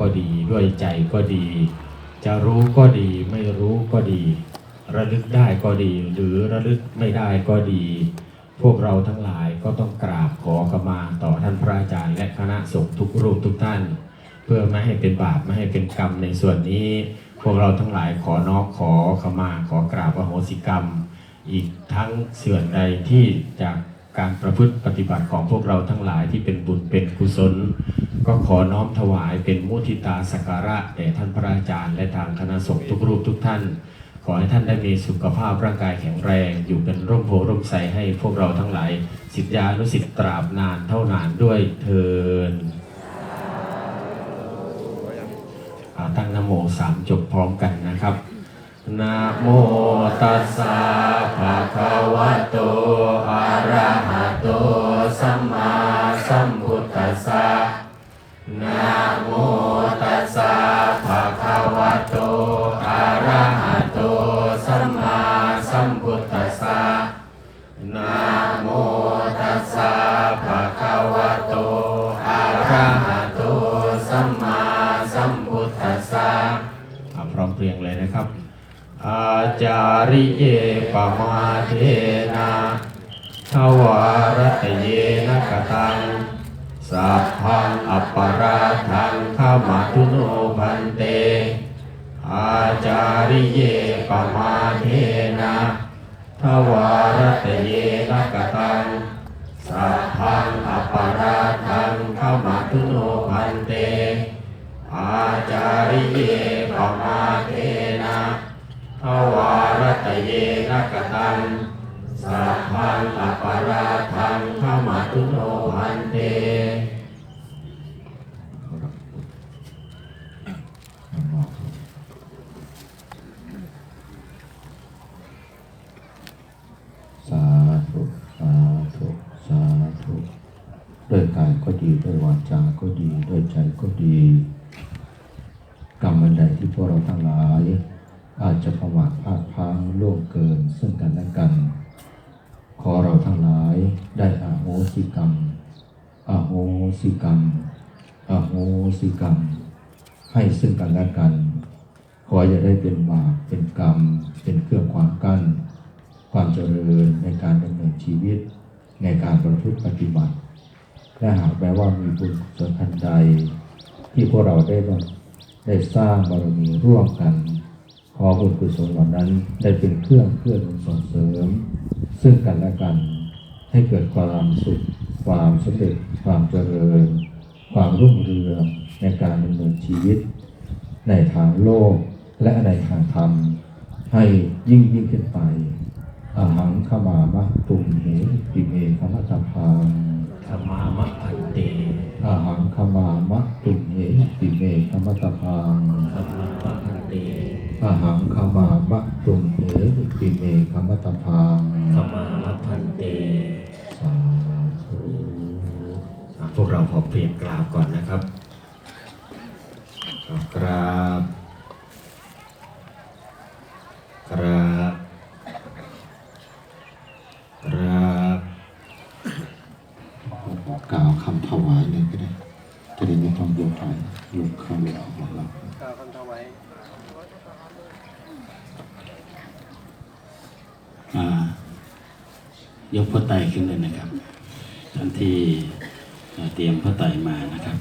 ก็ดีด้วยใจก็ดี จะรู้ก็ดีไม่รู้ก็ดี ระลึกได้ก็ดี หรือระลึกไม่ได้ก็ดี พวกเราทั้งหลายก็ต้องกราบขอขมาต่อท่านพระอาจารย์และคณะสงฆ์ทุกรูปทุกท่าน เพื่อไม่ให้เป็นบาปไม่ให้เป็นกรรมในส่วนนี้ พวกเราทั้งหลายขอนอบขอขมาขอกราบอโหสิกรรม อีกทั้งส่วนใดที่จาก การประพฤติปฏิบัติของพวกเราทั้งหลายที่เป็นบุญเป็นกุศล ก็ขอน้อมถวายเป็นมุทิตาสักการะแด่ท่านพระอาจารย์และทางคณะสงฆ์ทุกรูปทุกท่าน ขอให้ท่านได้มีสุขภาพร่างกายแข็งแรง อยู่เป็นร่มโพร่มใสให้พวกเราทั้งหลายสิทธิานุสิทธิ์ตราบนานเท่านานด้วยเทินตั้งนโมสามจบพร้อมกันนะครับนะโมตัสสะ ระหะโตสัมมาสัมพุทธัสสะพร้อมเพรียงเลยนะครับ อาจาริเยปมาเทนะทวารตเยนะกตังสัพพังอัปปาราทังขามาตุโนพันเต อาจาริเยปมาเทนะทวารตเยนะกตัง สัพพังอัปาราทังขามาตุโนพันเต อาจาริเยปมาเทนะทวารตเยนะกตันสัพพังอัปาราทังขามาตุโนพันเต สาธุสาธุสาธุด้วยกายก็ดีด้วยวาจาก็ดีด้วยใจก็ดี กรรมอันใดที่พวกเราทั้งหลาย อาจจะประมาทพลาดพลั้งล่วงเกินซึ่งกันและกัน ขอเราทั้งหลาย ได้อาโหสิกรรมอาโหสิกรรมอาโหสิกรรม ให้ซึ่งกันและกัน ขออย่าได้เป็นบาปเป็นกรรม เป็นเครื่องขวางกั้น ความเจริญในการดำเนินชีวิต ในการประพฤติปฏิบัติและหากแม้ว่ามีบุญกุศลทันใด ที่พวกเราได้บได้สร้างบารมีร่วมกัน ขอบุญกุศลเหล่านั้นได้เป็นเครื่องเพื่อนส่งเสริม ซึ่งกันและกัน ให้เกิดความสุข ความสำเร็จ ความเจริญ ความรุ่งเรืองในการดำเนินชีวิต ในทางโลกและในทางธรรม ให้ยิ่งยิ่งขึ้นไปอาหังขมามะตุมเหติเมขมัตตพังธรรมามะพันเตอาหังขมามะตุมเหติเมขมัตตพัง ธรรมามะพันเต อาหังขมามะตุมเหติเมขมัตตพัง ธรรมามะพันเต สาธุ อะพวกเราขอเปลี่ยนกราบก่อนนะครับกราบกราบกราบ กล่าวคำถวายเลยก็ได้ จะได้ไม่ต้องโยกไปโยกเข้าโยกออกของเรา กล่าวคำถวาย อ่า ยกพระไตรขึ้นเลยนะครับท่านที่เตรียมพระไตรมานะครับ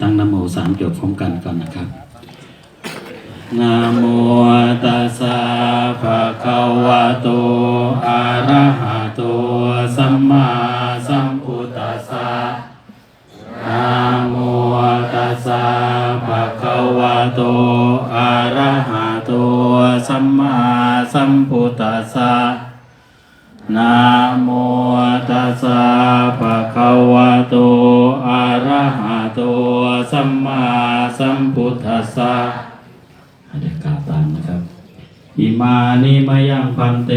ตั้งนโมสามจบพร้อมกันก่อนนะครับนโมตัสสะภะคะวะโตอะระหะโตสัมมาสัมพุทธัสสะนโมตัสสะภะคะวะโตอะระหะ ตสัมมาสัมพุทธัสสะนะโมตัสสะภะคะวะโตอะระหะโตสัมมาสัมพุทธัสสะให้ได้กล่าวตามนะครับอิมานิมะยังพันเต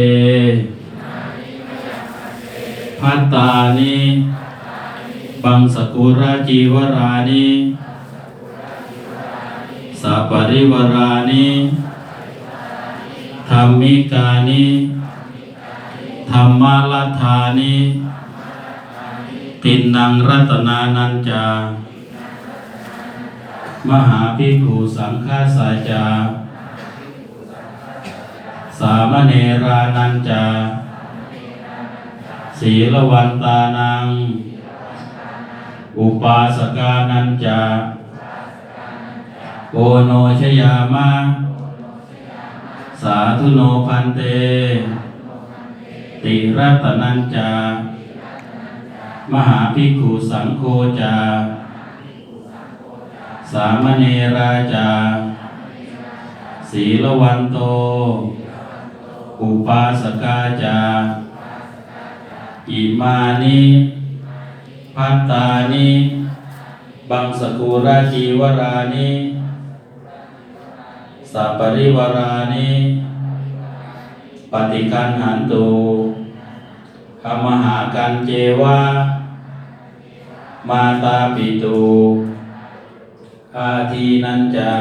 พัตตานิบังสกุราจีวรานิสัปริวรานิ ธรรมิกานิธรรมลธานิตินังรัตนานันจามหาภิกขุสังฆาสาจา สามเณรานันจา ศีลวันตานัง อุปาสกานันจาโอโนชยามะ สาธุโนพันเต ติรัตนันจา มหาภิกขุสังโฆจา สามเณราจา ศีลวันโต อุปาสกาจา อิมานิพัตตานิ บังสกุราจีวรานิ สัปริวารานิปฏิคันหันตุขมหากันเจวะมาตาปิตุอาทีนันจา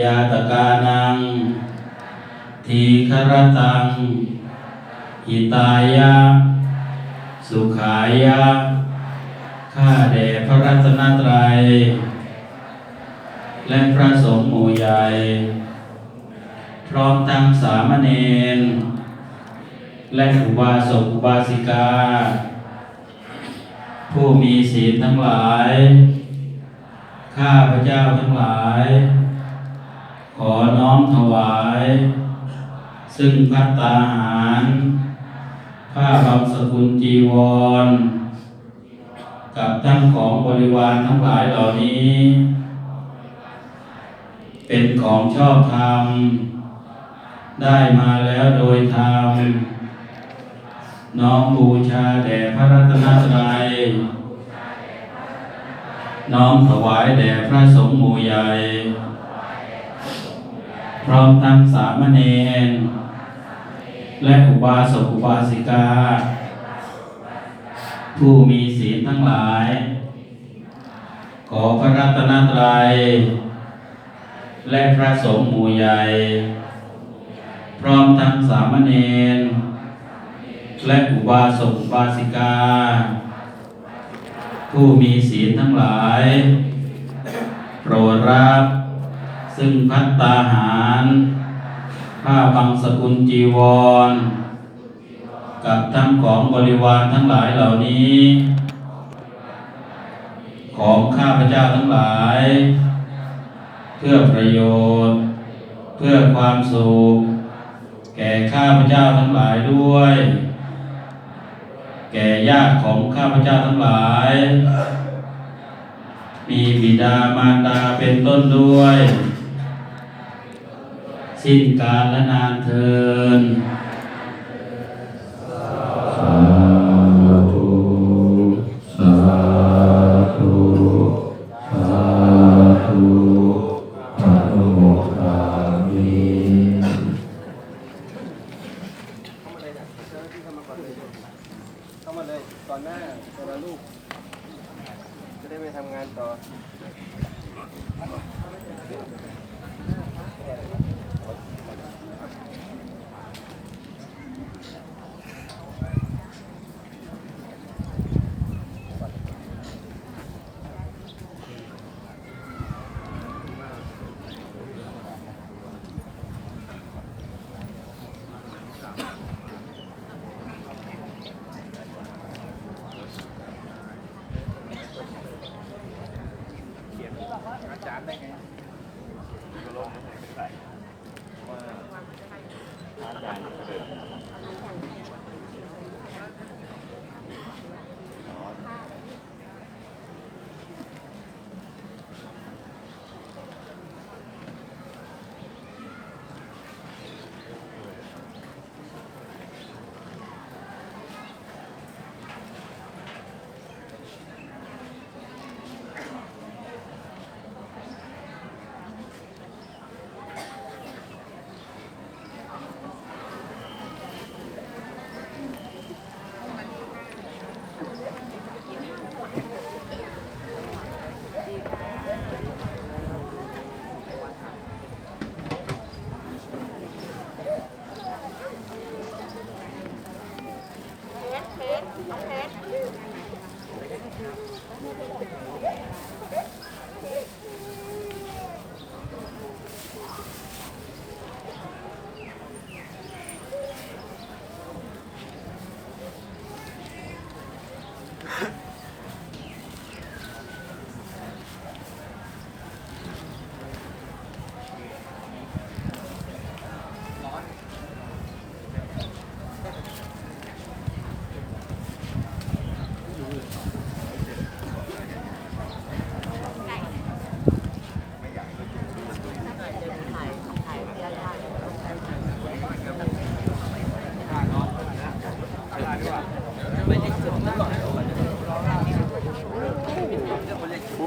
ยาตกานัง ทีครตัง หิตายะ สุขายะ ข้าแด่พระรัตนตรัย และพระสงฆ์หมู่ใหญ่ พร้อมทั้งสามเณรและอุบาสกอุบาสิกา ผู้มีศีลทั้งหลาย ข้าพระเจ้าทั้งหลาย ขอน้อมถวาย ซึ่งพัตตาหาร ผ้าบางสกุลจีวร กับทั้งของบริวารทั้งหลายเหล่านี้ เป็นของชอบธรรม ได้มาแล้วโดยธรรม น้อมบูชาแด่พระรัตนตรัย น้อมถวายแด่พระสงฆ์หมู่ใหญ่ พร้อมทั้งสามเณรและอุบาสกอุบาสิกา ผู้มีศีลทั้งหลาย ขอพระรัตนตรัย และพระสงฆ์หมู่ใหญ่ พร้อมทั้งสามเณรและอุบาสกอุบาสิกา ผู้มีศีลทั้งหลาย โปรดรับ ซึ่งพัตตาหาร ผ้าบังสกุลจีวร กับทั้งของบริวารทั้งหลายเหล่านี้ ของข้าพเจ้าทั้งหลาย พื่อประโยชน์ เพื่อความสุข แก่ข้าพเจ้าทั้งหลายด้วย แก่ญาติของข้าพเจ้าทั้งหลาย มีบิดามารดาเป็นต้นด้วย สิ้นกาลและนานเทิน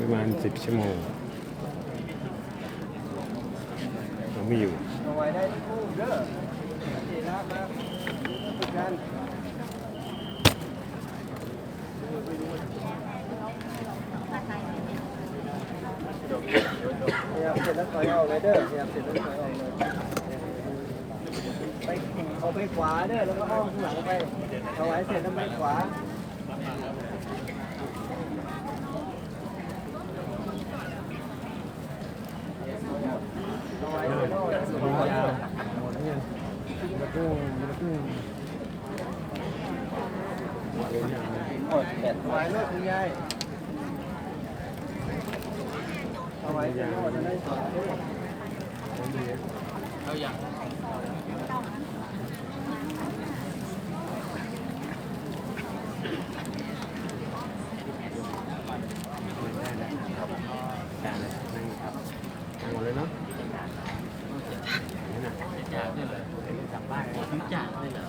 ประมาณสิบชั่วโมงยังไม่อยู่เสร็จแล้วถอยออกเลยเด้อเสร็จแล้วถอยออกเลยไปเอาไปขวาเด้อแล้วก็อ้อมข้างหลังไปเอาไว้เสร็จแล้วไปขวา เอา ไว้เสร็จแล้วเอาไว้เร็จแล้วหมดแปดไว้เลิกคุณยายเอาไว้เดี๋ยวเราจะได้สอนด้วย รู้จักเลยเหรอ